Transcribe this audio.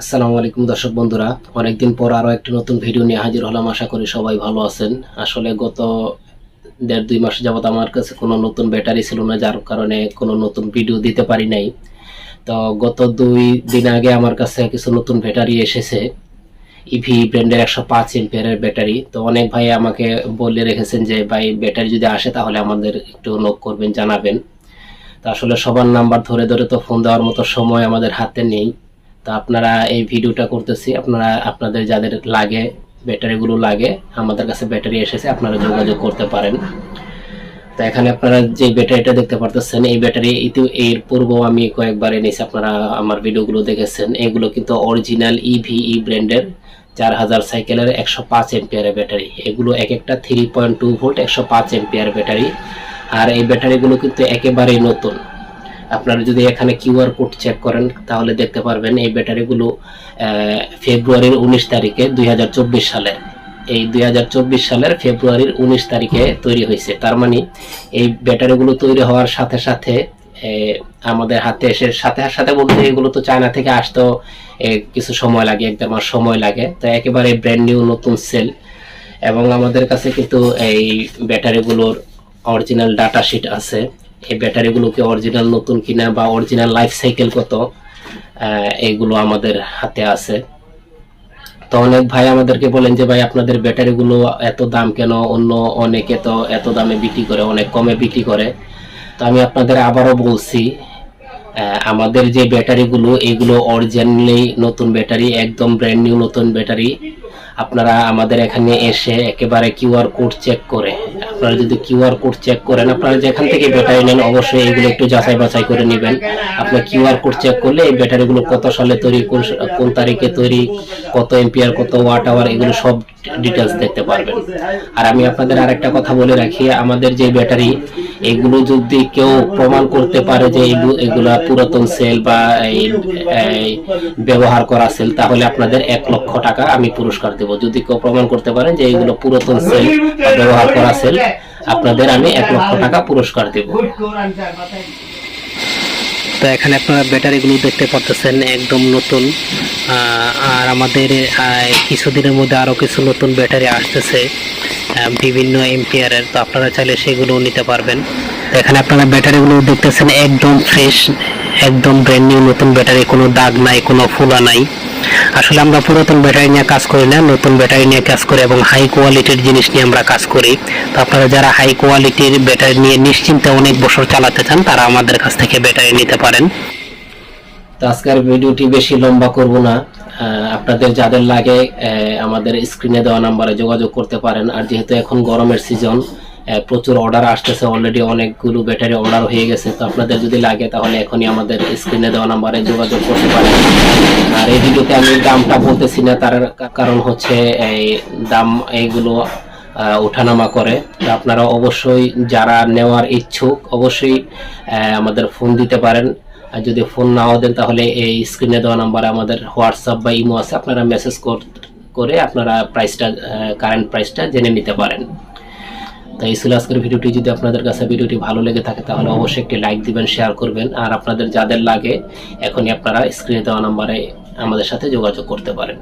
আসসালামু আলাইকুম দর্শক বন্ধুরা। অনেকদিন পর আরও একটি নতুন ভিডিও নিয়ে হাজির হলাম। আশা করি সবাই ভালো আছেন। আসলে গত দেড় দুই মাস যাবত আমার কাছে কোনো নতুন ব্যাটারি ছিল না, যার কারণে কোনো নতুন ভিডিও দিতে পারি নাই। তো গত দুই দিন আগে আমার কাছে কিছু নতুন ব্যাটারি এসেছে। ইভি ব্র্যান্ডের একশো পাঁচ এমপিয়ারের ব্যাটারি। তো অনেক ভাই আমাকে বলে রেখেছেন যে, ভাই, ব্যাটারি যদি আসে তাহলে আমাদের একটু নোক করবেন, জানাবেন। তো আসলে সবার নাম্বার ধরে ধরে তো ফোন দেওয়ার মতো সময় আমাদের হাতে নেই। তো আপনারা এই ভিডিওটা করতেছি। আপনারা, আপনাদের যাদের লাগে, ব্যাটারিগুলো লাগে, আমাদের কাছে ব্যাটারি এসেছে, আপনারা যোগাযোগ করতে পারেন। তো এখানে আপনারা যে ব্যাটারিটা দেখতে পারতেছেন, এই ব্যাটারি ইতি, এর পূর্ব আমি কয়েকবার এনেছি, আপনারা আমার ভিডিওগুলো দেখেছেন। এগুলো কিন্তু অরিজিনাল ইভিই ব্র্যান্ডের, চার হাজার সাইকেলের একশো পাঁচ এমপিয়ারের ব্যাটারি। এগুলো এক একটা থ্রি পয়েন্ট টু ভোল্ট একশো পাঁচ এমপিয়ার ব্যাটারি। আর এই ব্যাটারিগুলো কিন্তু একেবারেই নতুন। আপনারা যদি এখানে কিউআর কোড চেক করেন, তাহলে দেখতে পারবেন এই ব্যাটারিগুলো ফেব্রুয়ারির উনিশ তারিখে দুই সালের। এই দুই হাজার চব্বিশ সালের ফেব্রুয়ারির উনিশ তারিখে তৈরি হয়েছে। তার মানে এই ব্যাটারিগুলো তৈরি হওয়ার সাথে সাথে আমাদের হাতে এসে সাথে সাথে বলতে এগুলো তো চায়না থেকে আসতেও কিছু সময় লাগে, এক দেড় মাস সময় লাগে। তো একেবারে ব্র্যান্ড নিউ নতুন সেল এবং আমাদের কাছে কিন্তু এই ব্যাটারিগুলোর অরিজিনাল ডাটা শিট আছে। এই ব্যাটারিগুলোকে অরিজিনাল নতুন কিনা বা অরিজিনাল লাইফ সাইকেল কত? আহ, এইগুলো আমাদের হাতে আছে। তো অনেক ভাই আমাদেরকে বলেন যে ভাই আপনাদের ব্যাটারিগুলো এত দাম কেন? অন্য অনেকে তো এত দামে বিক্রি করে অনেক কমে বিক্রি করে। তো আমি আপনাদের আবারও বলছি আমাদের যে ব্যাটারিগুলো এগুলো অরিজিনালি নতুন ব্যাটারি একদম ব্র্যান্ড নিউ নতুন ব্যাটারি। আপনারা আমাদের এখানে এসে একেবারে কিউআর কোড চেক করে আপনারা যদি কিউআর কোড চেক করেন, আপনারা যেখান থেকে ব্যাটারি নেন, অবশ্যই এগুলো একটু যাচাই বাছাই করে নেবেন। আপনার কিউআর কোড চেক করলে এই ব্যাটারিগুলো কত সালে তৈরি, কোন তারিখে তৈরি, কত এম্পিয়ার কত ওয়াট আওয়ার এগুলো সব ডিটেলস দেখতে পারবেন। আর আমি আপনাদের আরেকটা কথা বলে রাখি, আমাদের যে ব্যাটারি, এগুলো যদি কেউ প্রমাণ করতে পারে যে এগু- এগুলা পুরাতন সেল বা ব্যবহার করা সেল তাহলে আপনাদের এক লক্ষ টাকা আমি পুরস্কার দেব। যদি কেউ প্রমাণ করতে পারেন যে এগুলো পুরাতন সেল ব্যবহার করা সেল আপনাদের আমি এক লক্ষ টাকা পুরস্কার দেব। তো এখানে আপনারা ব্যাটারিগুলো দেখতে পাচ্ছেন একদম নতুন। আর আমাদের কিছুদিনের মধ্যে আরও কিছু নতুন ব্যাটারি আসতেছে বিভিন্ন এমপিয়ারের তো আপনারা চাইলে সেগুলো নিতে পারবেন। এখানে আপনারা ব্যাটারিগুলো দেখতেছেন একদম ফ্রেশ একদম ব্র্যান্ড নিউ নতুন ব্যাটারি। কোনো দাগ নাই, কোনো ফুলা নাই। আসলে আমরা পুরাতন ব্যাটারি নিয়ে কাজ করি না, নতুন ব্যাটারি নিয়ে কাজ করি এবং হাই কোয়ালিটির জিনিস নিয়ে আমরা কাজ করি। তো আপনারা যারা হাই কোয়ালিটির ব্যাটারি নিয়ে নিশ্চিন্তে অনেক বছর চালাতে চান, তারা আমাদের কাছ থেকে ব্যাটারি নিতে পারেন। তো আজকের ভিডিওটি বেশি লম্বা করব না। আপনাদের যাদের লাগে আমাদের স্ক্রিনে দেওয়া নাম্বারে যোগাযোগ করতে পারেন। আর যেহেতু এখন গরমের সিজন প্রচুর অর্ডার আসতেছে অলরেডি অনেকগুলো ব্যাটারি অর্ডার হয়ে গেছে। তো আপনাদের যদি লাগে তাহলে এখনই আমাদের স্ক্রিনে দেওয়া নাম্বারে যোগাযোগ করতে পারেন। আর এই ভিডিওতে আমি দামটা বলতেছি না, তার কারণ হচ্ছে এই দাম এইগুলো ওঠানামা করে। তো আপনারা অবশ্যই যারা নেওয়ার ইচ্ছুক, অবশ্যই আমাদের ফোন দিতে পারেন। আর যদি ফোন নাও দেন তাহলে এই স্ক্রিনে দেওয়া নাম্বারে আমাদের হোয়াটসঅ্যাপ বা ইমো আছে। আপনারা মেসেজ করে আপনারা প্রাইসটা কারেন্ট প্রাইসটা জেনে নিতে পারেন। তো এই ছিল আজকের ভিডিওটি। যদি আপনাদের কাছে ভিডিওটি ভালো লেগে থাকে, তাহলে অবশ্যই একটি লাইক দিবেন শেয়ার করবেন। আর আপনাদের যাদের লাগে, এখনই আপনারা স্ক্রিনে দেওয়া নাম্বারে আমাদের সাথে যোগাযোগ করতে পারেন।